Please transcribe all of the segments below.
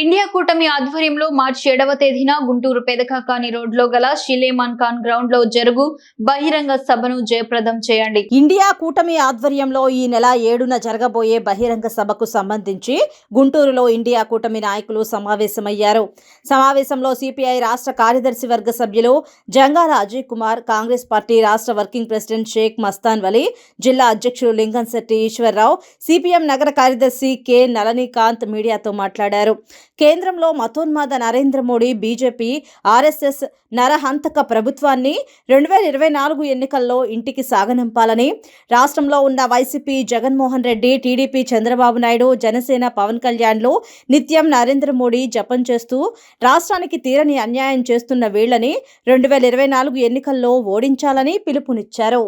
India కూటమి ఆధ్వర్యంలో మార్చి ఏడవ తేదీన గుంటూరు పెదకాకాని రోడ్లో గల షిలేమాన్ ఖాన్ గ్రౌండ్లో జరుగు బహిరంగ సభను జయప్రదం చేయండి. ఇండియా కూటమి ఆధ్వర్యంలో ఈ నెల ఏడున జరగబోయే బహిరంగ సభకు సంబంధించి గుంటూరులో ఇండియా కూటమి నాయకులు సమావేశమయ్యారు. సమావేశంలో సిపిఐ రాష్ట్ర కార్యదర్శి వర్గ సభ్యులు జంగాల అజయ్ కుమార్ కాంగ్రెస్ పార్టీ రాష్ట్ర వర్కింగ్ ప్రెసిడెంట్ షేక్ మస్తాన్ వలి జిల్లా అధ్యక్షుడు లింగంశెట్టి ఈశ్వరరావు సిపిఎం నగర కార్యదర్శి కె నలనీకాంత్ మీడియాతో మాట్లాడారు. కేంద్రంలో మతోన్మాద నరేంద్ర మోడీ బీజేపీ ఆర్ఎస్ఎస్ నరహంతక ప్రభుత్వాన్ని రెండు వేల ఇరవై నాలుగు ఎన్నికల్లో ఇంటికి సాగనంపాలని రాష్ట్రంలో ఉన్న వైసీపీ జగన్మోహన్ రెడ్డి టీడీపీ చంద్రబాబు నాయుడు జనసేన పవన్ కళ్యాణ్లు నిత్యం నరేంద్ర మోడీ జపం చేస్తూ రాష్ట్రానికి తీరని అన్యాయం చేస్తున్న వీళ్ళని రెండు వేల ఇరవై నాలుగు ఎన్నికల్లో ఓడించాలని పిలుపునిచ్చారు.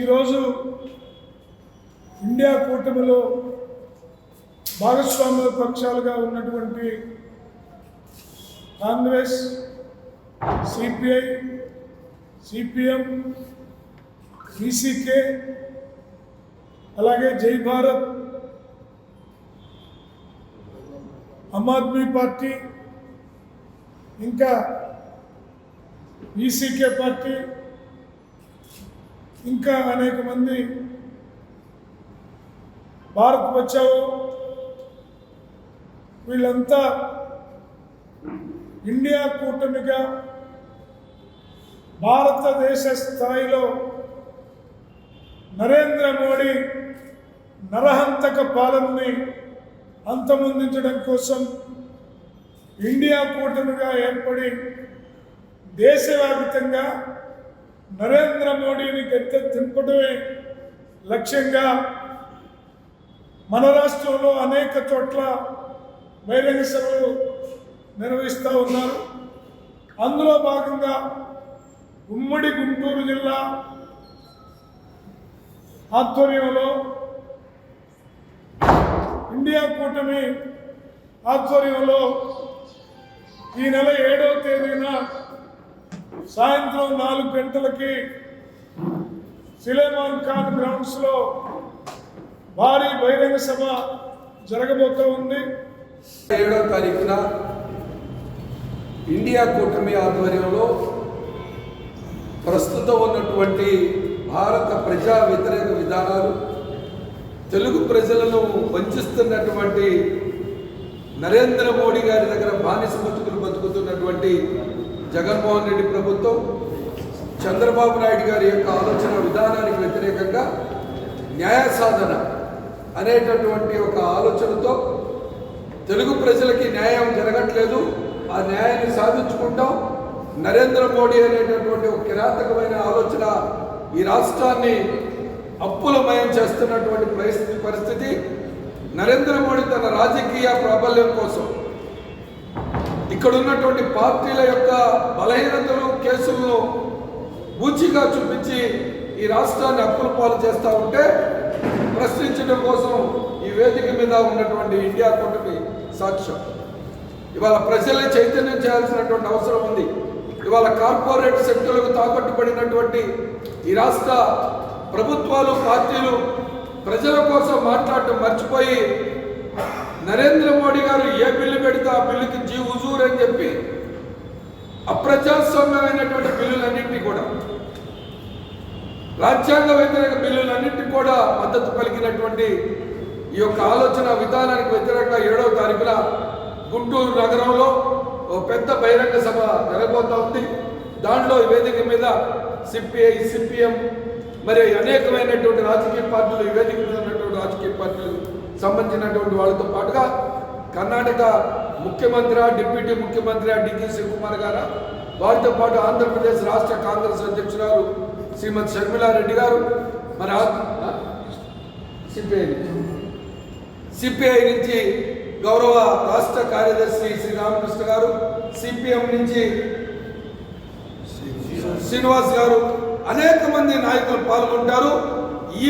ఈరోజు ఇండియా కూటమిలో భాగస్వామ్య పక్షాలుగా ఉన్నటువంటి కాంగ్రెస్ సిపిఐ సిపిఎం బీసీకే అలాగే జై భారత్ ఆమ్ ఆద్మీ పార్టీ ఇంకా బీసీకే పార్టీ ఇంకా అనేక మంది భారత్ బచావో వీళ్ళంతా ఇండియా కూటమిగా భారతదేశ స్థాయిలో నరేంద్ర మోడీ నరహంతక పాలనని అంతమొందించడం కోసం ఇండియా కూటమిగా ఏర్పడి దేశవ్యాప్తంగా నరేంద్ర మోడీని గద్దె లక్ష్యంగా మన రాష్ట్రంలో అనేక చోట్ల బహిరంగ సభలు నిర్వహిస్తూ ఉన్నారు. అందులో భాగంగా ఉమ్మడి గుంటూరు జిల్లా ఆధ్వర్యంలో ఇండియా కూటమి ఆధ్వర్యంలో ఈ నెల ఏడవ తేదీన సాయంత్రం నాలుగు గంటలకి సిలేమాన్ ఖాన్ గ్రౌండ్స్లో భారీ బహిరంగ సభ జరగబోతూ ఉంది. ఏడవ తారీఖున ఇండియా కూటమి ఆధ్వర్యంలో ప్రస్తుతం ఉన్నటువంటి భారత ప్రజా వ్యతిరేక విధానాలు తెలుగు ప్రజలను వంచిస్తున్నటువంటి నరేంద్ర మోడీ గారి దగ్గర బానిస బతుకులు బతుకుతున్నటువంటి జగన్మోహన్ రెడ్డి ప్రభుత్వం చంద్రబాబు నాయుడు గారి యొక్క ఆలోచన విధానానికి వ్యతిరేకంగా న్యాయ సాధన అనేటటువంటి ఒక ఆలోచనతో తెలుగు ప్రజలకి న్యాయం జరగట్లేదు. ఆ న్యాయాన్ని సాధించుకుంటాం. నరేంద్ర మోడీ అనేటటువంటి ఒక కిరాతకమైన ఆలోచన ఈ రాష్ట్రాన్ని అప్పులమయం చేస్తున్నటువంటి పరిస్థితి పరిస్థితి. నరేంద్ర మోడీ తన రాజకీయ ప్రాబల్యం కోసం ఇక్కడ ఉన్నటువంటి పార్టీల యొక్క బలహీనతలు కేసులను బూచిగా చూపించి ఈ రాష్ట్రాన్ని అప్పుల పాలు చేస్తూ ఉంటే ప్రశ్నించడం కోసం ఈ వేదిక మీద ఉన్నటువంటి ఇండియా కూటమి సాక్ష్యం. ఇవాళ ప్రజల్ని చైతన్యం చేయాల్సినటువంటి అవసరం ఉంది. ఇవాళ కార్పొరేట్ శక్తులకు తాకట్టు పడినటువంటి ఈ రాష్ట్ర ప్రభుత్వాలు పార్టీలు ప్రజల కోసం మాట్లాడటం మర్చిపోయి నరేంద్ర మోడీ గారు ఏ బిల్లు పెడితే ఆ బిల్లుకి జీ హుజూర్ అని చెప్పి అప్రజాస్వామ్యమైనటువంటి బిల్లులన్నింటినీ కూడా రాజ్యాంగ వ్యతిరేక బిల్లులన్నింటినీ కూడా మద్దతు పలికినటువంటి ఈ యొక్క ఆలోచన విధానానికి వ్యతిరేకంగా ఏడవ తారీఖున గుంటూరు నగరంలో ఒక పెద్ద బహిరంగ సభ జరగబోతా ఉంది. దాంట్లో వేదిక మీద సిపిఐ సిపిఎం మరి అనేకమైనటువంటి రాజకీయ పార్టీలు ఈ వేదిక మీద ఉన్నటువంటి రాజకీయ పార్టీలు సంబంధించినటువంటి వాళ్ళతో పాటుగా కర్ణాటక ముఖ్యమంత్రి డిప్యూటీ ముఖ్యమంత్రి డికే శివకుమార్ గారు వారితో పాటు ఆంధ్రప్రదేశ్ రాష్ట్ర కాంగ్రెస్ అధ్యక్షురాలు శ్రీమతి షర్మిలారెడ్డి గారు మరి సిపిఐ. సిపిఐ నుంచి గౌరవ రాష్ట్ర కార్యదర్శి శ్రీ రామకృష్ణ గారు సిపిఎం నుంచి శ్రీనివాస్ గారు అనేక మంది నాయకులు పాల్గొంటారు. ఈ